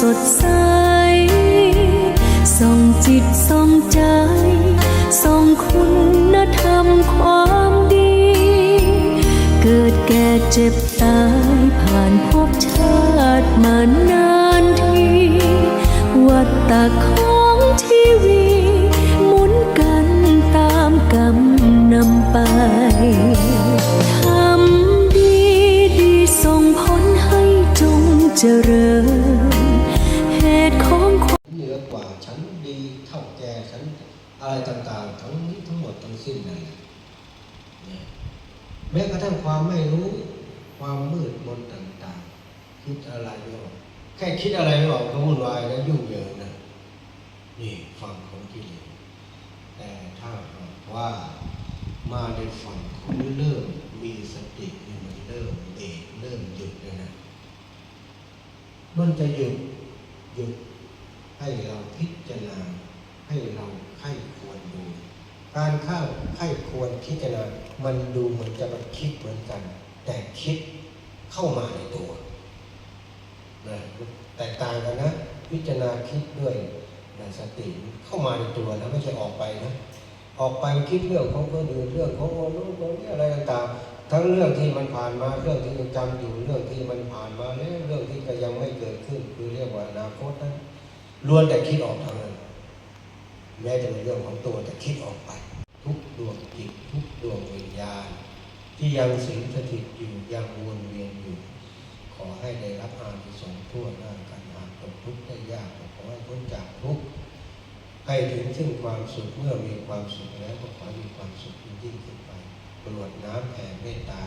สดใส ส่องจิตส่องใจ ส่องคุณธรรมความดี เกิดแก่เจ็บตายผ่านพบชาติมานานที วัดตะของทีวีหมุนกันตามกรรมนำไปทำดีดีส่งผลให้จงเจริญ อะไรต่างๆ ทั้งนี้ทั้งหมดทั้งสิ้นนั่นแหละเนี่ยแม้กระทั่งความไม่รู้ความมืดมนต่างๆ คิดอะไรไม่ออกแค่คิดอะไรไม่ออกก็วุ่นวายและยุ่งเหยิงนะนี่ฝั่งของกิเลสแต่ถ้าหากว่ามาในฝั่งของเริ่มมีสติเนี่ยมันเริ่มเบรกเริ่มหยุดเลยนะมันจะหยุดหยุดให้เราพิจารณาให้เราไข้ควรดู การเข้าไข้ควรพิจารณา มันดูเหมือนจะมันคิดเหมือนกัน แต่คิดเข้ามาในตัวนะแตกต่างกันนะ พิจารณาคิดด้วยนะสติเข้ามาในตัวนะไม่ใช่ออกไปนะ ออกไปคิดเรื่องของคนอื่นเรื่องของคนนู้นคนนี้อะไรต่างๆ ทั้งเรื่องที่มันผ่านมาเรื่องที่ยังจำอยู่เรื่องที่มันผ่านมาแล้วเรื่องที่ก็ยังไม่เกิดขึ้น คือเรียกว่าอนาคตนั้นล้วนแต่คิดออกทางนั้น แม้จะเป็นเรื่องของตัวแต่คิดออกไป ทุกดวงจิตทุกดวงวิญญาณ ที่ยังสิงสถิตอยู่ยังวนเวียนอยู่ ขอให้ได้รับอานิสงส์ทั่วหน้ากันหากตกทุกข์ได้ยากขอให้พ้นจากทุกข์ให้ถึงซึ่งความสุขเมื่อมีความสุขแล้วก็ขอมีความสุขยิ่งขึ้นไปกรวดน้ำแผ่เมตตา